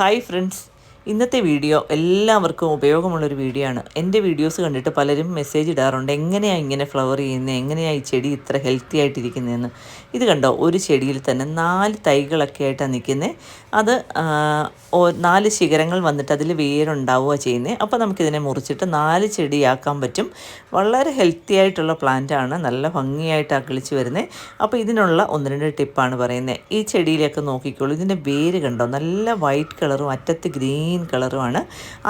hi friends. ഇന്നത്തെ video എല്ലാവർക്കും ഉപയോഗമുള്ളൊരു video ആണ്. എന്റെ വീഡിയോസ് കണ്ടിട്ട് പലരും മെസ്സേജ് ഇടാറുണ്ട്. എങ്ങനെയാണ് ഇങ്ങനെ ഫ്ലവർ ചെയ്യുന്നത് എങ്ങനെയാണ് ഈ ചെടി ഇത്ര ഹെൽത്തി ആയിട്ടിരിക്കുന്നതെന്ന് ഇത് കണ്ടോ? ഒരു ചെടിയിൽ തന്നെ നാല് തൈകളൊക്കെ ആയിട്ടാണ് നിൽക്കുന്നത് അത് നാല് ശിഖരങ്ങൾ വന്നിട്ട് അതിൽ വേരുണ്ടാവുക ചെയ്യുന്നത് അപ്പോൾ നമുക്കിതിനെ മുറിച്ചിട്ട് നാല് ചെടിയാക്കാൻ പറ്റും. വളരെ ഹെൽത്തി ആയിട്ടുള്ള പ്ലാന്റ് ആണ്. നല്ല ഭംഗിയായിട്ട് അക്കിളിച്ച് വരുന്നത് അപ്പോൾ ഇതിനുള്ള ഒന്ന് രണ്ട് ടിപ്പാണ് പറയുന്നത് ഈ ചെടിയിലൊക്കെ നോക്കിക്കോളൂ. ഇതിന്റെ വേര് കണ്ടോ? നല്ല വൈറ്റ് കളറും അറ്റത്ത് ഗ്രീൻ കളറുമാണ്.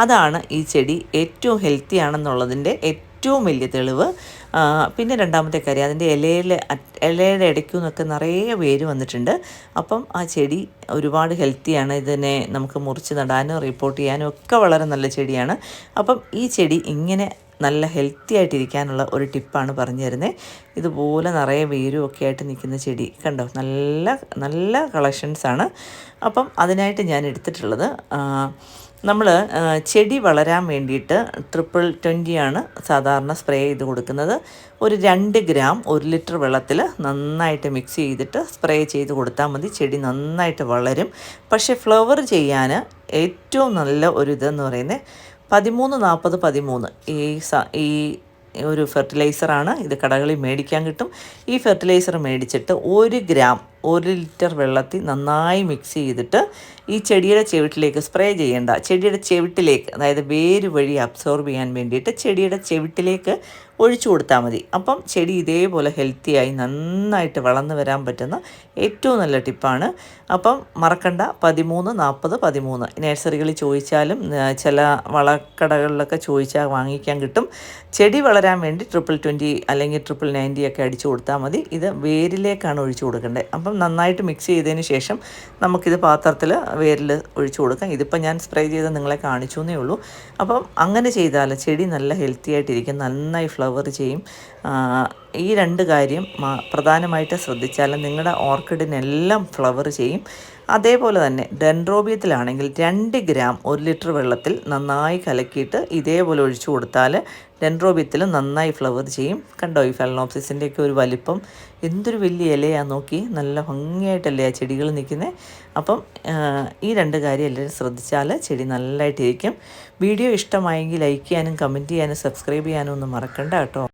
അതാണ് ഈ ചെടി ഏറ്റവും ഹെൽത്തി ആണെന്നുള്ളതിന്റെ ഏറ്റവും വലിയ തെളിവ്. പിന്നെ രണ്ടാമത്തെ കാര്യം അതിന്റെ ഇലയിൽ ഇലയുടെ ഇടയ്ക്കു നിന്നൊക്കെ നിറയെ വേര് വന്നിട്ടുണ്ട്. അപ്പം ആ ചെടി ഒരുപാട് ഹെൽത്തിയാണ് ഇതിനെ നമുക്ക് മുറിച്ച് നടാനും റിപ്പോർട്ട് ചെയ്യാനും ഒക്കെ വളരെ നല്ല ചെടിയാണ്. അപ്പം ഈ ചെടി ഇങ്ങനെ നല്ല ഹെൽത്തി ആയിട്ടിരിക്കാനുള്ള ഒരു ടിപ്പാണ് പറഞ്ഞു തരുന്നത് ഇതുപോലെ നിറയെ വേരും ഒക്കെ ആയിട്ട് നിൽക്കുന്ന ചെടി കണ്ടോ? നല്ല നല്ല കളക്ഷൻസാണ് അപ്പം അതിനായിട്ട് ഞാൻ എടുത്തിട്ടുള്ളത് നമ്മൾ ചെടി വളരാൻ വേണ്ടിയിട്ട് ട്രിപ്പിൾ ട്വന്റിയാണ് സാധാരണ സ്പ്രേ ചെയ്ത് കൊടുക്കുന്നത്. ഒരു രണ്ട് ഗ്രാം ഒരു ലിറ്റർ വെള്ളത്തിൽ നന്നായിട്ട് മിക്സ് ചെയ്തിട്ട് സ്പ്രേ ചെയ്ത് കൊടുത്താൽ മതി. ചെടി നന്നായിട്ട് വളരും. പക്ഷേ ഫ്ലവർ ചെയ്യാൻ ഏറ്റവും നല്ല ഒരു ഇതെന്ന് പറയുന്നത് പതിമൂന്ന് നാൽപ്പത് പതിമൂന്ന്. ഈ ഈ ഒരു ഫെർട്ടിലൈസറാണ് ഇത് കടകളിൽ മേടിക്കാൻ കിട്ടും. ഈ ഫെർട്ടിലൈസർ മേടിച്ചിട്ട് ഒരു ഗ്രാം ഒരു ലിറ്റർ വെള്ളത്തിൽ നന്നായി മിക്സ് ചെയ്തിട്ട് ഈ ചെടിയുടെ ചെവിട്ടിലേക്ക് സ്പ്രേ ചെയ്യേണ്ട. ചെടിയുടെ ചെവിട്ടിലേക്ക് അതായത് വേര് വഴി അബ്സോർബ് ചെയ്യാൻ വേണ്ടിയിട്ട് ചെടിയുടെ ചെവിട്ടിലേക്ക് ഒഴിച്ചു കൊടുത്താൽ മതി. അപ്പം ചെടി ഇതേപോലെ ഹെൽത്തിയായി നന്നായിട്ട് വളർന്നു വരാൻ പറ്റുന്ന ഏറ്റവും നല്ല ടിപ്പാണ് അപ്പം മറക്കണ്ട പതിമൂന്ന് നാൽപ്പത് പതിമൂന്ന്. നഴ്സറികളിൽ ചോദിച്ചാലും ചില വളക്കടകളിലൊക്കെ ചോദിച്ചാൽ വാങ്ങിക്കാൻ കിട്ടും. ചെടി വളരാൻ വേണ്ടി ട്രിപ്പിൾ ട്വന്റി അല്ലെങ്കിൽ ട്രിപ്പിൾ നയന്റി ഒക്കെ അടിച്ചു കൊടുത്താൽ മതി. ഇത് വേരിലേക്കാണ് ഒഴിച്ചു കൊടുക്കേണ്ടത്. അപ്പം അപ്പം നന്നായിട്ട് മിക്സ് ചെയ്തതിന് ശേഷം നമുക്കിത് പാത്രത്തിൽ വേരിൽ ഒഴിച്ചു കൊടുക്കാം. ഇതിപ്പോൾ ഞാൻ സ്പ്രേ ചെയ്ത് നിങ്ങളെ കാണിച്ചു എന്നേ ഉള്ളൂ. അപ്പം അങ്ങനെ ചെയ്താൽ ചെടി നല്ല ഹെൽത്തി ആയിട്ടിരിക്കും നന്നായി ഫ്ലവർ ചെയ്യും. ഈ രണ്ട് കാര്യം പ്രധാനമായിട്ട് ശ്രദ്ധിച്ചാൽ നിങ്ങളുടെ ഓർക്കിഡിനെല്ലാം ഫ്ലവർ ചെയ്യും. അതേപോലെ തന്നെ ഡെൻഡ്രോബിയത്തിലാണെങ്കിൽ രണ്ട് ഗ്രാം ഒരു ലിറ്റർ വെള്ളത്തിൽ നന്നായി കലക്കിയിട്ട് ഇതേപോലെ ഒഴിച്ചു കൊടുത്താൽ ഡെൻഡ്രോബിയത്തിൽ നന്നായി ഫ്ലവർ ചെയ്യും. കണ്ടോ ഈ ഫെലനോപ്സിസിന്റെയൊക്കെ ഒരു വലിപ്പം. എന്തൊരു വലിയ ഇലയാ നോക്കി. നല്ല ഭംഗിയായിട്ടല്ലേ ആ ചെടികൾ നിൽക്കുന്നത് അപ്പം ഈ രണ്ട് കാര്യം എല്ലാവരും ശ്രദ്ധിച്ചാൽ ചെടി നല്ലതായിട്ടിരിക്കും. വീഡിയോ ഇഷ്ടമായെങ്കിൽ ലൈക്ക് ചെയ്യാനും കമന്റ് ചെയ്യാനും സബ്സ്ക്രൈബ് ചെയ്യാനും ഒന്നും മറക്കണ്ട കേട്ടോ.